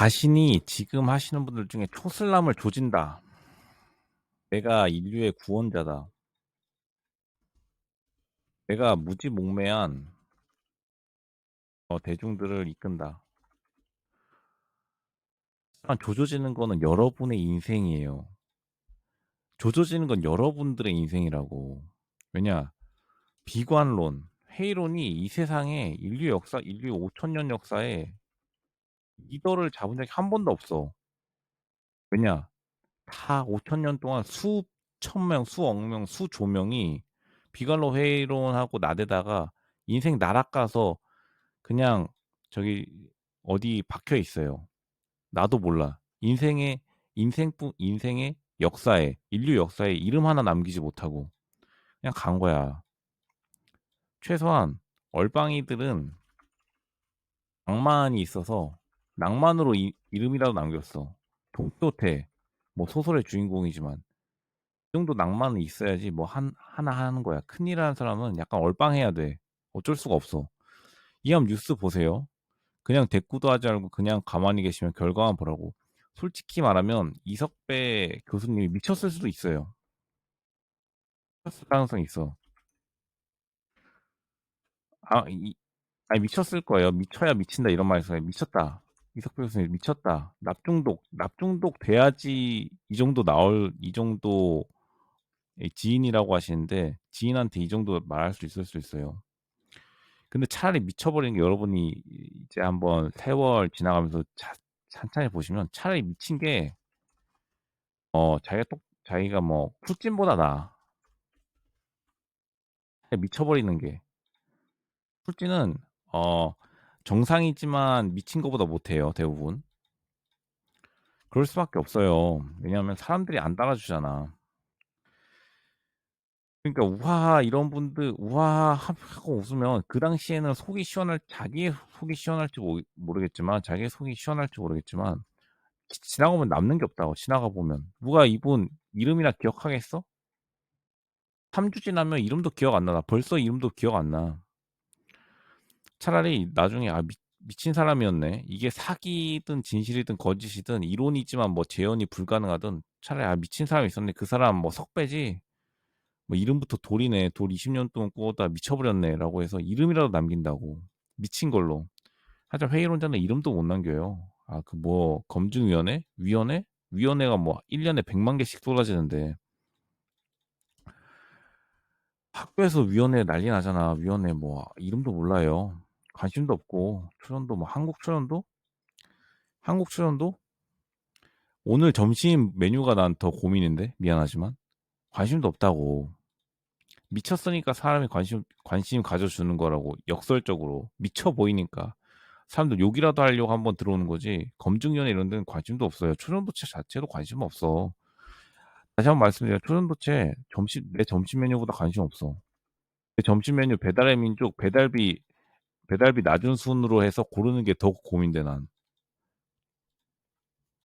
자신이 지금 하시는 분들 중에 초슬람을 조진다. 내가 인류의 구원자다. 내가 무지몽매한 어, 대중들을 이끈다. 조져지는 거는 여러분의 인생이에요. 조져지는 건 여러분들의 인생이라고. 왜냐? 비관론, 회의론이 이 세상에 인류 역사, 인류 5천년 역사에 리더를 잡은 적이 한 번도 없어. 왜냐? 다 5천 년 동안 수천 명, 수억 명, 수조 명이 비관론 회의론하고 나대다가 인생 나락가서 그냥 저기 어디 박혀 있어요. 나도 몰라. 인생의 인생뿐 인생의 역사에 인류 역사에 이름 하나 남기지 못하고 그냥 간 거야. 최소한 얼빵이들은 낭만이 있어서 낭만으로 이, 이름이라도 남겼어. 동토태 뭐 소설의 주인공이지만 이 정도 낭만은 있어야지 뭐 한, 하나 하는 거야. 큰일 하는 사람은 약간 얼빵해야 돼. 어쩔 수가 없어. 이함 뉴스 보세요. 그냥 대꾸도 하지 말고 그냥 가만히 계시면 결과만 보라고. 솔직히 말하면 이석배 교수님이 미쳤을 수도 있어요. 미쳤을 가능성이 있어. 아, 이, 아니 미쳤을 거예요. 미쳐야 미친다 이런 말 있어요. 미쳤다. 이석배 교수님 미쳤다. 납중독, 납중독 돼야지 이 정도 나올 이 정도 지인이라고 하시는데 지인한테 이 정도 말할 수 있을 수 있어요. 근데 차라리 미쳐버리는 게 여러분이 이제 한번 세월 지나가면서 차, 천천히 보시면 차라리 미친 게 어, 자기가 똑 자기가 뭐 쿨찜보다 나아. 미쳐버리는 게. 쿨찜은 어, 정상이지만 미친 것보다 못해요, 대부분. 그럴 수밖에 없어요. 왜냐하면 사람들이 안 따라주잖아. 그러니까 우하하 이런 분들 우하하 하고 웃으면 그 당시에는 속이 시원할 자기의 속이 시원할지 모, 모르겠지만 자기의 속이 시원할지 모르겠지만 지- 지나가면 남는 게 없다고 지나가 보면 누가 이분 이름이나 기억하겠어? 3주 지나면 이름도 기억 안 나. 나 벌써 이름도 기억 안 나. 차라리 나중에 아 미, 미친 사람이었네. 이게 사기든 진실이든 거짓이든 이론이지만 뭐 재현이 불가능하든 차라리 아 미친 사람이 있었네. 그 사람 뭐 석 배지. 뭐 이름부터 돌이네. 돌 20 년 동안 꾸었다 미쳐버렸네라고 해서 이름이라도 남긴다고. 미친 걸로. 하지만 회의론자는 이름도 못 남겨요. 아 그 뭐 검증위원회? 위원회? 위원회가 뭐 1 년에 100만 개씩 쏟아지는데 학교에서 위원회 난리 나잖아. 위원회 뭐 이름도 몰라요. 관심도 없고 초연도 뭐 한국 초연도? 한국 초연도? 오늘 점심 메뉴가 난 더 고민인데 미안하지만 관심도 없다고. 미쳤으니까 사람이 관심 관심 가져주는 거라고 역설적으로 미쳐 보이니까 사람들 욕이라도 하려고 한번 들어오는 거지 검증위원회 이런 데는 관심도 없어요. 초전도체 자체도 관심 없어. 다시 한번 말씀드려요. 초전도체 점심 내 점심 메뉴보다 관심 없어. 내 점심 메뉴 배달의 민족 배달비 배달비 낮은 순으로 해서 고르는 게 더 고민돼 난.